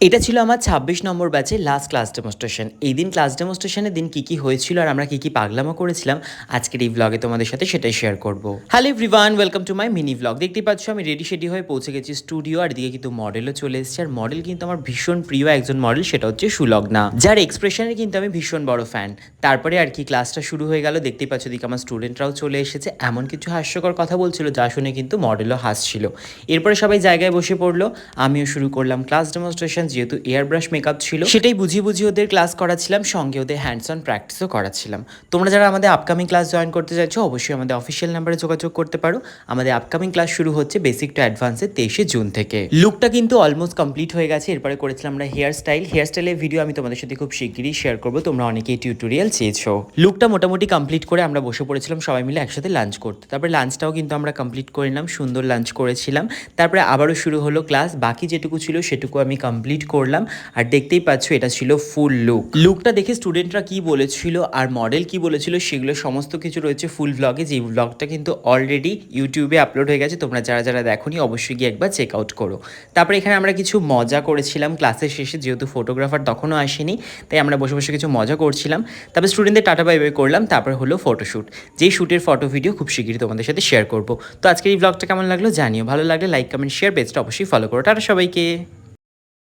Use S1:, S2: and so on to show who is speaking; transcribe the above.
S1: এটা ছিল আমার ছাব্বিশ নম্বর ব্যাচের লাস্ট ক্লাস ডেমনস্ট্রেশন এই দিন ক্লাস ডেমনস্ট্রেশনের দিন কী কী হয়েছিল আর আমরা কী কী পাগলামো করেছিলাম, আজকের এই ব্লগে তোমাদের সাথে সেটাই শেয়ার করব। Hello everyone welcome to my mini blog দেখতেই পাচ্ছ আমি রেডি শেডি হয়ে পৌঁছে গেছি স্টুডিও আর দিকে কিন্তু মডেলও চলে এসেছে। আর মডেল কিন্তু আমার ভীষণ প্রিয় একজন মডেল সেটা হচ্ছে সুলগ্না। যার এক্সপ্রেশনের কিন্তু আমি ভীষণ বড় ফ্যান তারপরে আর কি ক্লাসটা শুরু হয়ে গেল, দেখতেই পাচ্ছ দিকে আমার স্টুডেন্টরাও চলে এসেছে। এমন কিছু হাস্যকর কথা বলছিল যা শুনে কিন্তু মডেলও হাসছিল। এরপরে সবাই জায়গায় বসে পড়ল, আমিও শুরু করলাম ক্লাস ডেমনস্ট্রেশন যেহেতু এয়ার ব্রাশ মেকআপ ছিল, সেটাই বুঝিয়ে বুঝিয়ে ওদের ক্লাস করাচ্ছিলাম, সঙ্গে ওদের হ্যান্ডস অন প্র্যাকটিসও করাচ্ছিলাম। তোমরা যারা আমাদের আপকামিং ক্লাস জয়েন করতে চাইছো, অবশ্যই আমাদের অফিসিয়াল নাম্বারে যোগাযোগ করতে পারো। আমাদের আপকামিং ক্লাস শুরু হচ্ছে বেসিক টু অ্যাডভান্সের তেইশে জুন থেকে। লুকটা কিন্তু অলমোস্ট কমপ্লিট হয়ে গেছে, এরপরে করেছিলাম আমরা হেয়ার স্টাইল হেয়ার স্টাইলের ভিডিও আমি তোমাদের সাথে খুব শিগগিরই শেয়ার করব, তোমরা অনেকেই টিউটোরিয়াল চেয়েছো। লুকটা মোটামুটি কমপ্লিট করে আমরা বসে পড়েছিলাম, সবাই মিলে একসাথে লাঞ্চ করতে। তারপরে লাঞ্চটাও কিন্তু আমরা কমপ্লিট করে নিলাম, সুন্দর লাঞ্চ করেছিলাম। তারপরে আবারও শুরু হলো ক্লাস বাকি যেটুকু ছিল সেটুকু আমি কমপ্লিট করলাম আর দেখতেই পাচ্ছ এটা ছিল ফুল লুক লুকটা দেখে স্টুডেন্টরা কি বলেছিল আর মডেল কি বলেছিল সেগুলো সমস্ত কিছু রয়েছে ফুল ব্লগে যে ব্লগটা কিন্তু অলরেডি ইউটিউবে আপলোড হয়ে গেছে, তোমরা যারা যারা দেখোনি অবশ্যই গিয়ে একবার চেক আউট করো। তারপরে এখানে আমরা কিছু মজা করেছিলাম ক্লাসের শেষে, যেহেতু ফটোগ্রাফার তখনও আসেনি, তাই আমরা বসে বসে কিছু মজা করছিলাম। তারপরে স্টুডেন্টদের টাটা বাই করলাম, তারপরে হলো ফটোশ্যুট যেই শ্যুটের ফটো ভিডিও খুব শীঘ্রই তোমাদের সাথে শেয়ার করব। তো আজকের এই ব্লগটা কেমন লাগল জানিও, ভালো লাগলে লাইক কমেন্ট শেয়ার পেজটা অবশ্যই ফলো করো। টাটা সবাইকে!